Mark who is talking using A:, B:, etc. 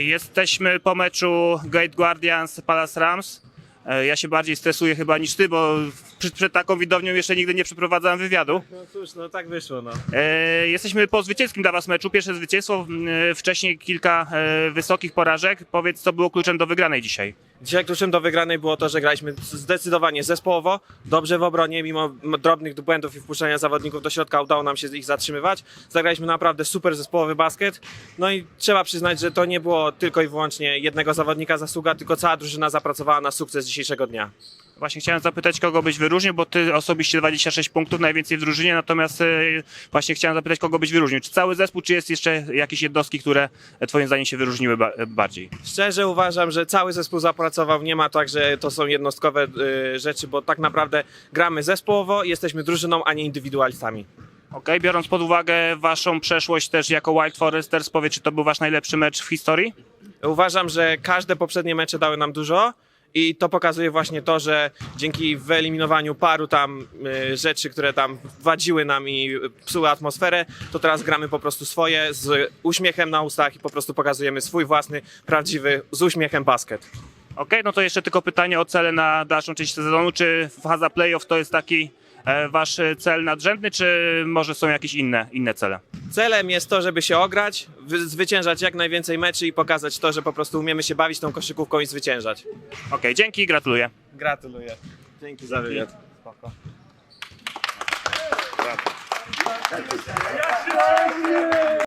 A: Jesteśmy po meczu Gate Guardians Palace Rams. E, Ja się bardziej stresuję chyba niż ty, bo przed, przed taką widownią jeszcze nigdy nie przeprowadzałem wywiadu.
B: No cóż, no tak wyszło, no.
A: E, Jesteśmy po zwycięskim dla was meczu, pierwsze zwycięstwo, e, wcześniej kilka e, wysokich porażek. Powiedz, co było kluczem do wygranej dzisiaj.
B: Dzisiaj kluczem do wygranej było to, że graliśmy zdecydowanie zespołowo, dobrze w obronie, mimo drobnych błędów i wpuszczenia zawodników do środka udało nam się ich zatrzymywać. Zagraliśmy naprawdę super zespołowy basket. No i trzeba przyznać, że to nie było tylko i wyłącznie jednego zawodnika zasługa, tylko cała drużyna zapracowała na sukces dzisiejszego dnia.
A: Właśnie chciałem zapytać, kogo byś wyróżnił, bo ty osobiście 26 punktów, najwięcej w drużynie, natomiast e, właśnie chciałem zapytać, kogo byś wyróżnił. Czy cały zespół, czy jest jeszcze jakieś jednostki, które e, twoim zdaniem się wyróżniły e, bardziej?
B: Szczerze uważam, że cały zespół zapracował. Nie ma tak, że to są jednostkowe rzeczy, bo tak naprawdę gramy zespołowo, jesteśmy drużyną, a nie indywidualistami.
A: Okej, biorąc pod uwagę waszą przeszłość też jako Wild Foresters, powiedz, czy to był wasz najlepszy mecz w historii?
B: Uważam, że każde poprzednie mecze dały nam dużo i to pokazuje właśnie to, że dzięki wyeliminowaniu paru tam y, rzeczy, które tam wadziły nam i psuły atmosferę, to teraz gramy po prostu swoje z uśmiechem na ustach i po prostu pokazujemy swój własny, prawdziwy, z uśmiechem basket.
A: Okej, no to jeszcze tylko pytanie o cele na dalszą część sezonu. Czy faza playoff to jest taki e, wasz cel nadrzędny, czy może są jakieś inne, inne cele?
B: Celem jest to, żeby się ograć, wy- zwyciężać jak najwięcej meczy i pokazać to, że po prostu umiemy się bawić tą koszykówką i zwyciężać.
A: Okej, dzięki, gratuluję.
B: Gratuluję. Dzięki za wywiad.